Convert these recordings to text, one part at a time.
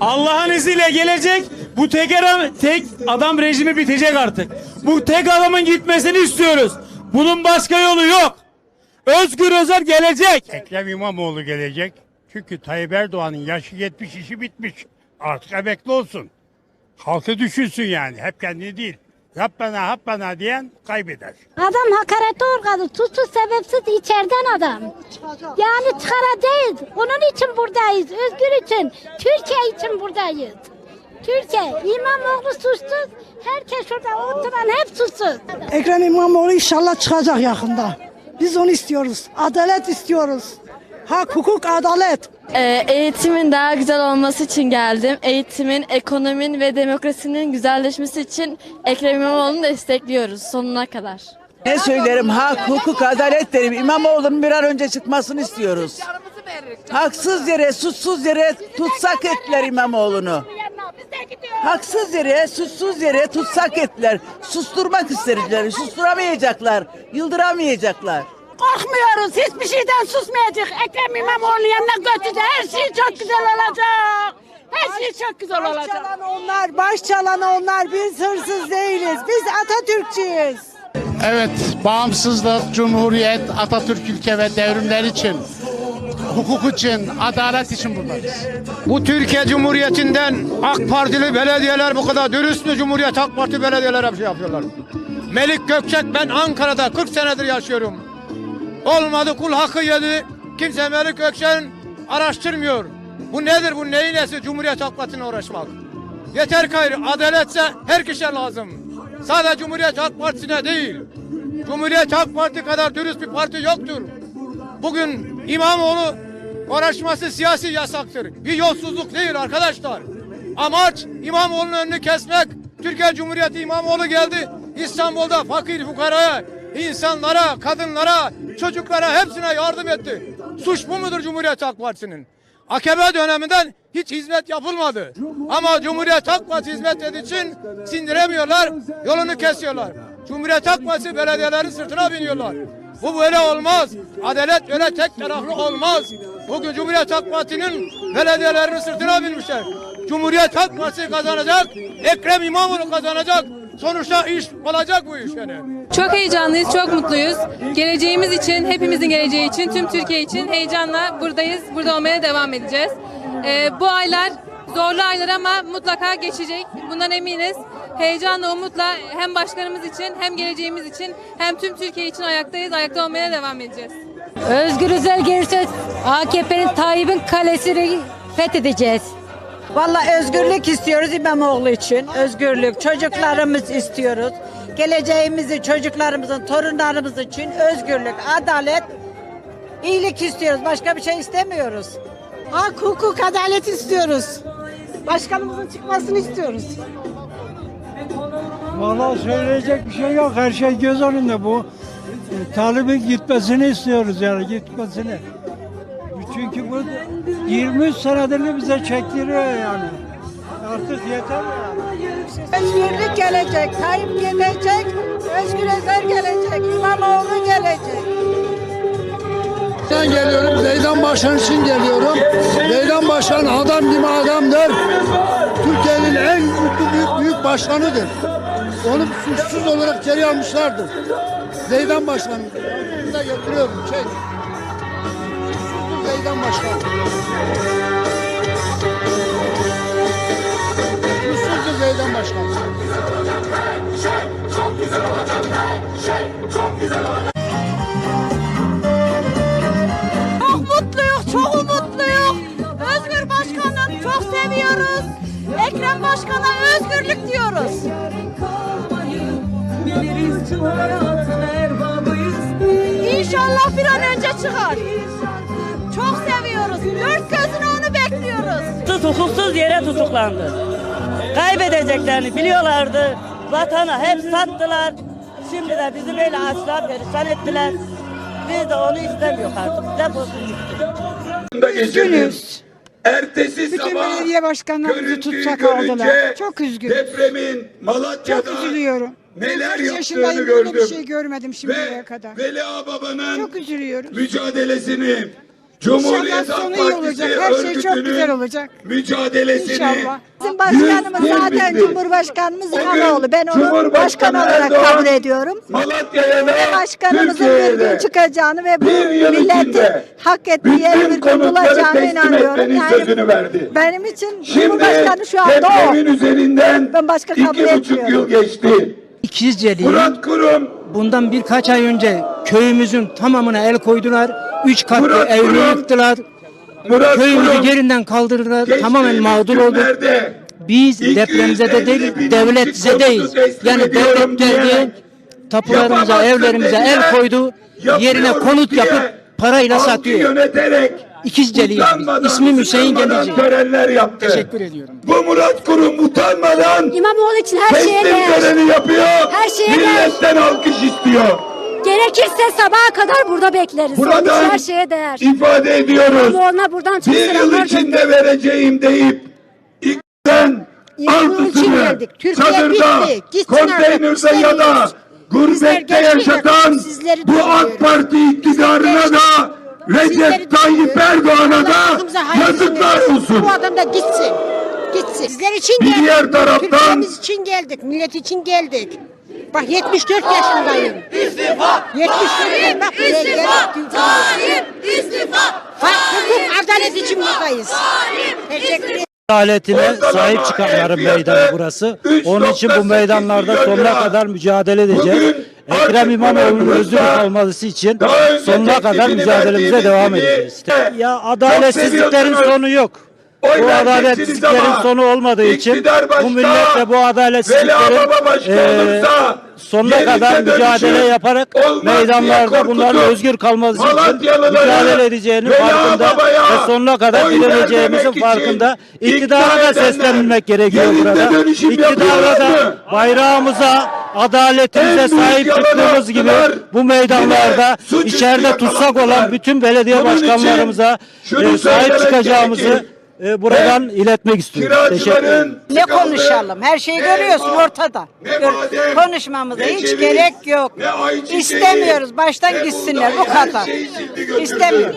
Allah'ın izniyle gelecek. Bu tek adam, tek adam rejimi bitecek artık. Bu tek adamın gitmesini istiyoruz. Bunun başka yolu yok. Özgür Özel gelecek. Ekrem İmamoğlu gelecek. Çünkü Tayyip Erdoğan'ın yaşı 70 işi bitmiş. Artık emekli olsun. Halkı düşünsün yani. Hep kendini değil. Yap bana hap bana diyen kaybeder. Adam hakarete uğradı. Suçsuz sebepsiz içeriden adam. Yani çıkaracağız. Onun için buradayız. Özgür için. Türkiye için buradayız. Türkiye. İmamoğlu suçsuz. Herkes şurada oturan hep suçsuz. Ekrem İmamoğlu inşallah çıkacak yakında. Biz onu istiyoruz. Adalet istiyoruz. Hak, hukuk, adalet. Ee, eğitimin daha güzel olması için geldim. Eğitimin, ekonominin ve demokrasinin güzelleşmesi için Ekrem İmamoğlu'nu destekliyoruz sonuna kadar. Ne söylerim? Hak, hukuk, adalet derim. İmamoğlu'nun bir an önce çıkmasını istiyoruz. Haksız yere, suçsuz yere tutsak ettiler İmamoğlu'nu. Haksız yere, suçsuz yere tutsak ettiler. Susturmak istediler. Susturamayacaklar. Yıldıramayacaklar. Korkmuyoruz. Hiçbir şeyden susmayacak. Ekrem İmamoğlu yanına götürdü. Her şey çok güzel olacak. Her şey çok güzel olacak. Baş çalan onlar, baş çalan onlar. Biz hırsız değiliz. Biz Atatürkçüyüz. Evet, bağımsızlık, cumhuriyet, Atatürk ülke ve devrimler için, hukuk için, adalet için buradayız. Bu Türkiye Cumhuriyeti'nden AK Partili belediyeler bu kadar dürüst mü Cumhuriyet AK Parti belediyeler bir şey yapıyorlar. Melik Gökçek ben Ankara'da 40 senedir yaşıyorum. Olmadı kul hakkı yedi. Kimse Melik Gökçek'in araştırmıyor. Bu nedir bu neyin nesi Cumhuriyet AK Parti'ne uğraşmak. Yeter gayrı adaletse her kişiye lazım. Sadece Cumhuriyet Halk Partisi'ne değil. Cumhuriyet Halk Parti kadar dürüst bir parti yoktur. Bugün İmamoğlu uğraşması siyasi yasaktır. Bir yolsuzluk değil arkadaşlar. Amaç İmamoğlu'nun önünü kesmek. Türkiye Cumhuriyeti İmamoğlu geldi. İstanbul'da fakir fukaraya, insanlara, kadınlara, çocuklara hepsine yardım etti. Suç bu mudur Cumhuriyet Halk Partisi'nin? AKP döneminden hiç hizmet yapılmadı. Ama Cumhuriyet Halk Partisi hizmet ettiği için sindiremiyorlar, yolunu kesiyorlar. Cumhuriyet Halk Partisi belediyelerin sırtına biniyorlar. Bu böyle olmaz. Adalet öyle tek taraflı olmaz. Bugün Cumhuriyet Halk Parti'nin belediyelerinin sırtına binmişler. Cumhuriyet Halk Partisi kazanacak, Ekrem İmamoğlu kazanacak. Sonuçta iş olacak bu iş yani. Çok heyecanlıyız, çok mutluyuz. Geleceğimiz için, hepimizin geleceği için, tüm Türkiye için heyecanla buradayız. Burada olmaya devam edeceğiz. Ee, bu aylar zorlu aylar ama mutlaka geçecek. Bundan eminiz. Heyecanla, umutla hem başkanımız için, hem geleceğimiz için, hem tüm Türkiye için ayaktayız. Ayakta olmaya devam edeceğiz. Özgür Özel gelirse AKP'nin Tayyip'in kalesini fethedeceğiz. Vallahi özgürlük istiyoruz İmamoğlu için. Özgürlük. Çocuklarımız istiyoruz. Geleceğimizi çocuklarımızın, torunlarımız için özgürlük, adalet, iyilik istiyoruz. Başka bir şey istemiyoruz. Hak, hukuk, adalet istiyoruz. Başkanımızın çıkmasını istiyoruz. Valla söyleyecek bir şey yok. Her şey göz önünde bu. E, Talib'in gitmesini istiyoruz yani gitmesini. Çünkü bu 23 senedir bize çektiriyor yani. Artık yeter yani. Özgürlük gelecek, Tayyip gelecek, Özgür Özel gelecek, İmamoğlu gelecek. Ben geliyorum, Zeydan Başkan için geliyorum. Zeydan Başkan adam gibi adamdır. Türkiye'nin en mutlu büyük, büyük başkanıdır. Onu suçsuz olarak geri almışlardır. Zeydan Başkan. Bunu da getiriyorum, çek. Suçsuz Zeydan Başkan. Suçsuzdur Zeydan Başkan. Çok mutluyuz, çok umutluyuz. Özgür Başkan'ı çok seviyoruz. Ekrem Başkan'a özgürlük diyoruz. İnşallah bir an önce çıkar. Çok seviyoruz. Dört gözüne onu bekliyoruz. Hukuksuz yere tutuklandı. Kaybedeceklerini biliyorlardı. Vatana hep sattılar. Şimdi de bizi böyle açlar perişan ettiler. Biz de onu istemiyoruz artık. Defolsun. Üzgünüz. Ertesi Bütün sabah belediye başkanlarımızı tutsak aldılar. Çok üzgünüm. Depremin Malatya'da Çok üzülüyorum. neler yaptığını yaşındayım böyle gördüm. bir şey görmedim şimdiye Ve kadar. Veli Ağababa'nın Çok üzülüyorum. mücadelesini Cumhuriyet İnşallah Halk sonu iyi Partisi olacak. Her şey çok güzel olacak. mücadelesini İnşallah. Bizim başkanımız yüz zaten birlikte- Cumhurbaşkanımız Bugün İmamoğlu. Ben onu Cumhurbaşkanı başkan olarak Erdoğan, kabul ediyorum. Malatya'ya da başkanımızın bir Türkiye'ye gün de çıkacağını ve bu bir yıl içinde hak ettiği yeri bir gün konutları teslim inanıyorum. etmenin sözünü verdi. benim için Şimdi Cumhurbaşkanı şu anda o. depremin üzerinden Ben başka kabul iki buçuk etmiyorum. yıl geçti. İkizceliyim. Murat Kurum Bundan birkaç ay önce köyümüzün tamamına el koydular. Üç katlı Murat evini Kurum, yıktılar. Murat Köyümüzü Kurum yerinden kaldırdılar. Tamamen mağdur olduk. Biz 250 depremzede değil, bin devlet kişi zedeyiz. konutu teslim Yani devlet geldi, tapularımıza, evlerimize el koydu. Yerine konut diye yapıp parayla satıyor. yöneterek İkizceliyiz biz. İsmim Hüseyin Gemici. törenler yaptı. Teşekkür ediyorum. Bu Murat Kurum utanmadan İmamoğlu için her şeye teslim değer. töreni yapıyor. Her şeye değer. Milletten alkış istiyor. Gerekirse sabaha kadar burada bekleriz. Buradan her şeye değer. ifade ediyoruz. İmamoğlu'na buradan çok Bir yıl selamlar içinde vereceğim deyip için altısını geldik. Türkiye çadırda, bitti. Gitsin artık. konteynerde ya da İstemiyoruz. gurbette Bizler yaşatan. Sizleri bu. AK Parti iktidarına da Recep Tayyip. Erdoğan'a da yazıklar olsun. Bu adam da gitsin. Gitsin. Sizler için Bir geldik. diğer taraftan- Türkiye'miz için geldik. Millet için geldik. Bak 74 yaşındayım. İstifa! 74 yaşındayım. Bak buraya. Tayyip istifa! Hukuk, adalet için buradayız. Teşekkür ederim. adaletine sahip çıkanların meydanı burası. Onun için bu meydanlarda sonuna kadar mücadele edeceğiz. Ekrem İmamoğlu'nun özgür kalması için sonuna kadar mücadelemize devam edeceğiz. Ya adaletsizliklerin sonu yok. Bu adaletsizliklerin sonu olmadığı için bu millet de bu adaletsizliklerin eee sonuna kadar mücadele yaparak meydanlarda bunların özgür kalması için mücadele edeceğinin farkında ve sonuna kadar direneceğimizin farkında. İktidara da seslenmek gerekiyor burada. İktidara da bayrağımıza, adaletimize sahip çıktığımız gibi bu meydanlarda içeride tutsak olan bütün belediye başkanlarımıza e, sahip çıkacağımızı e, buradan iletmek istiyorum. Teşekkür ederim. Ne konuşalım? Her şeyi görüyorsun ortada. Gör- Konuşmamıza hiç gerek yok. İstemiyoruz. Baştan gitsinler. Bu kadar. İstemiyoruz.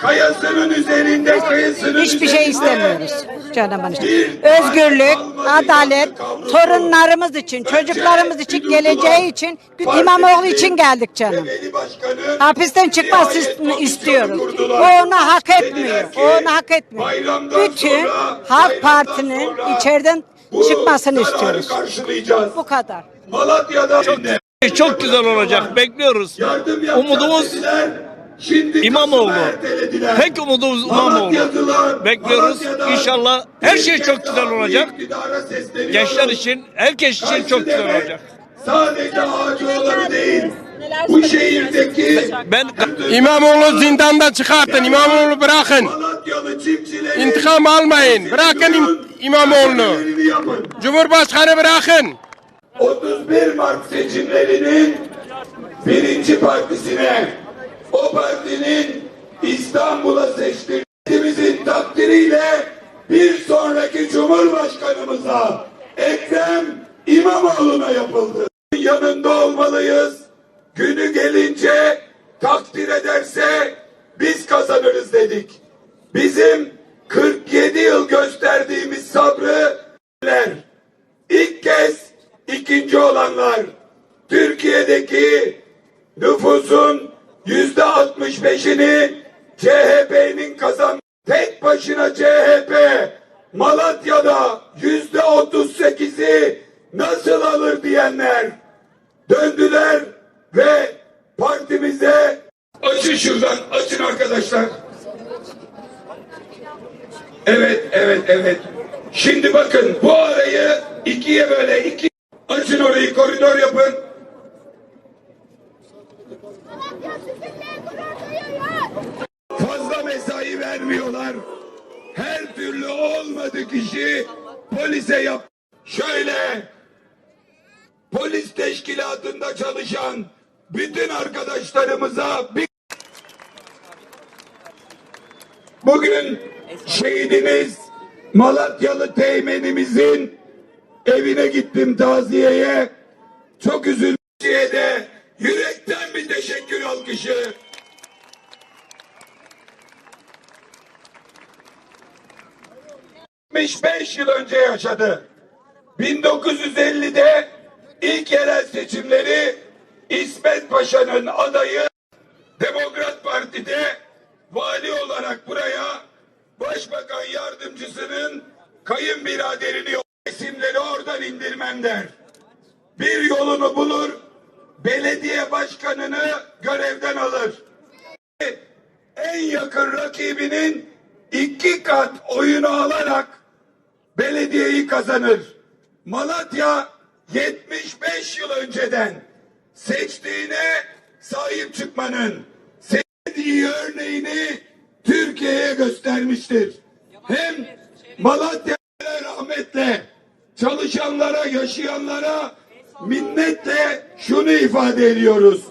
Kayasının üzerinde, kayasının Hiçbir şey üzerinde istemiyoruz. Canımın için. Özgürlük, adalet, torunlarımız için, çocuklarımız için, geleceği için, İmamoğlu için geldik canım. Hapisten çıkmasını istiyoruz. O onu hak etmiyor. O onu hak etmiyor. Bütün Halk Parti'nin içeriden çıkmasını istiyoruz. Bu kadar. Malatya'da Çok güzel olacak. Bekliyoruz. Umudumuz. Şimdi İmamoğlu. Tek umudumuz İmamoğlu. Bekliyoruz. İnşallah her şey çok güzel olacak. Gençler için, herkes için çok güzel olacak. Sadece ağacıları değil. Bu şehirdeki Ben İmamoğlu zindandan çıkartın. İmamoğlu bırakın. İntikam almayın. Bırakın im- İmamoğlu'nu. Cumhurbaşkanı bırakın. 31 Mart seçimlerinin birinci partisine o partinin İstanbul'a seçtiğimizin takdiriyle bir sonraki Cumhurbaşkanımıza Ekrem İmamoğlu'na yapıldı. Yanında olmalıyız. Günü gelince takdir ederse biz kazanırız dedik. Bizim 47 yıl gösterdiğimiz sabrı İlk kez ikinci olanlar Türkiye'deki nüfusun yüzde 65'ini CHP'nin kazan tek başına CHP Malatya'da yüzde 38'i nasıl alır diyenler döndüler ve partimize açın şuradan açın arkadaşlar. Evet, evet, evet. Şimdi bakın bu arayı ikiye böyle iki açın orayı koridor yapın. Fazla mesai vermiyorlar. Her türlü olmadık işi polise yap. Şöyle polis teşkilatında çalışan bütün arkadaşlarımıza bir Bugün şehidimiz Malatyalı teğmenimizin evine gittim taziyeye. Çok üzüldüm. de yürekten bir teşekkür alkışı. 75 yıl önce yaşadı. 1950'de ilk yerel seçimleri İsmet Paşa'nın adayı Demokrat Parti'de vali olarak buraya Başbakan yardımcısının kayınbiraderini isimleri oradan indirmem der. Bir yolunu bulur, belediye başkanını görevden alır. En yakın rakibinin iki kat oyunu alarak belediyeyi kazanır. Malatya 75 yıl önceden seçtiğine sahip çıkmanın sevdiği örneğini Türkiye'ye göstermiştir. Hem Malatya rahmetle çalışanlara, yaşayanlara minnetle şunu ifade ediyoruz.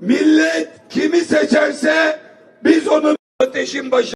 Millet kimi seçerse biz onun ateşin başı